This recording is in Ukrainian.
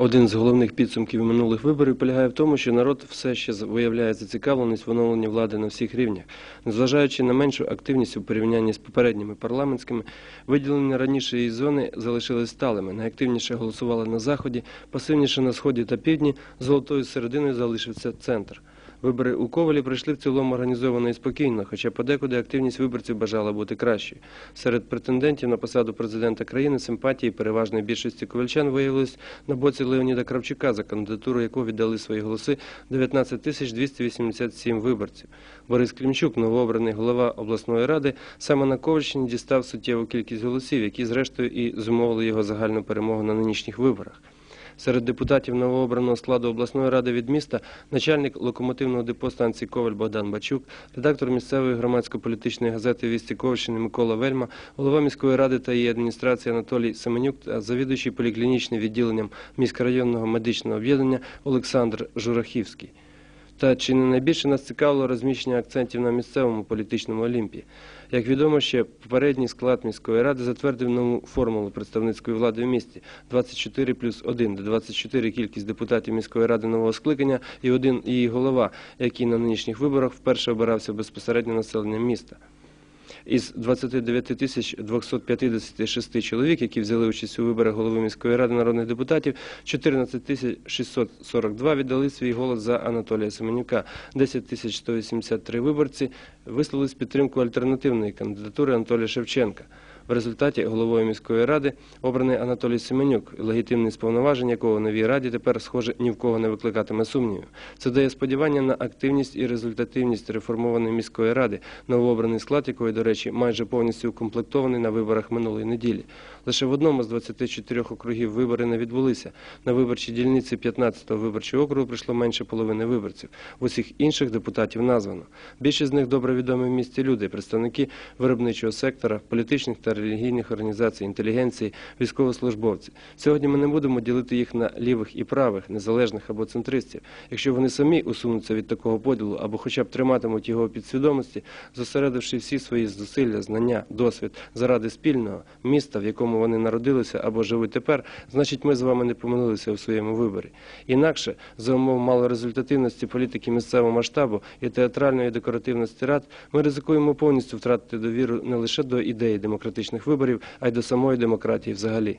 Один з головних підсумків минулих виборів полягає в тому, що народ все ще виявляє зацікавленість в оновленні влади на всіх рівнях. Незважаючи на меншу активність у порівнянні з попередніми парламентськими, виділені раніше її зони залишились сталими. Найактивніше голосували на заході, пасивніше на сході та півдні, золотою серединою залишився центр. Вибори у Ковалі пройшли в цілому організовано і спокійно, хоча подекуди активність виборців бажала бути кращою. Серед претендентів на посаду президента країни симпатії переважної більшості ковальчан виявились на боці Леоніда Кравчука, за кандидатуру якого віддали свої голоси 19 тисяч 287 виборців. Борис Клімчук, новообраний голова обласної ради, саме на Ковальщині дістав суттєву кількість голосів, які зрештою і зумовили його загальну перемогу на нинішніх виборах. Серед депутатів новообраного складу обласної ради від міста начальник локомотивного депо станції Коваль Богдан Бачук, редактор місцевої громадсько-політичної газети «Вісті Ковальщини» Микола Вельма, голова міської ради та її адміністрації Анатолій Семенюк та завідуючий поліклінічним відділенням міськрайонного медичного об'єднання Олександр Журахівський. Та чи не найбільше нас цікавило розміщення акцентів на місцевому політичному олімпі? Як відомо, ще попередній склад міської ради затвердив нову формулу представницької влади в місті 24 плюс 1, де 24 кількість депутатів міської ради нового скликання і один її голова, який на нинішніх виборах вперше обирався безпосередньо населенням міста. Із 29 тисяч 256 чоловік, які взяли участь у виборах голови міської ради народних депутатів, 14 тисяч 642 віддали свій голос за Анатолія Семенюка. 10 тисяч 183 виборці висловились підтримку альтернативної кандидатури Анатолія Шевченка. В результаті головою міської ради обраний Анатолій Семенюк, легітимність повноважень якого новій раді тепер, схоже, ні в кого не викликатиме сумнівів. Це дає сподівання на активність і результативність реформованої міської ради, новообраний склад якої, до речі, майже повністю укомплектований на виборах минулої неділі. Лише в одному з 24 округів вибори не відбулися. На виборчій дільниці 15-го виборчого округу прийшло менше половини виборців. В усіх інших депутатів названо. Більшість з них добре відомі в місті люди, представники виробничого сектора, політичних та релігійних організацій, інтелігенції, військовослужбовці. Сьогодні ми не будемо ділити їх на лівих і правих, незалежних або центристів. Якщо вони самі усунуться від такого поділу або хоча б триматимуть його підсвідомості, зосередивши всі свої зусилля, знання, досвід заради спільного міста, в якому вони народилися або живуть тепер, значить ми з вами не помилилися у своєму виборі. Інакше, за умов малорезультативності політики місцевого масштабу і театральної декоративності рад, ми ризикуємо повністю втратити довіру не лише до ідеї демократичних виборів, а й до самої демократії взагалі.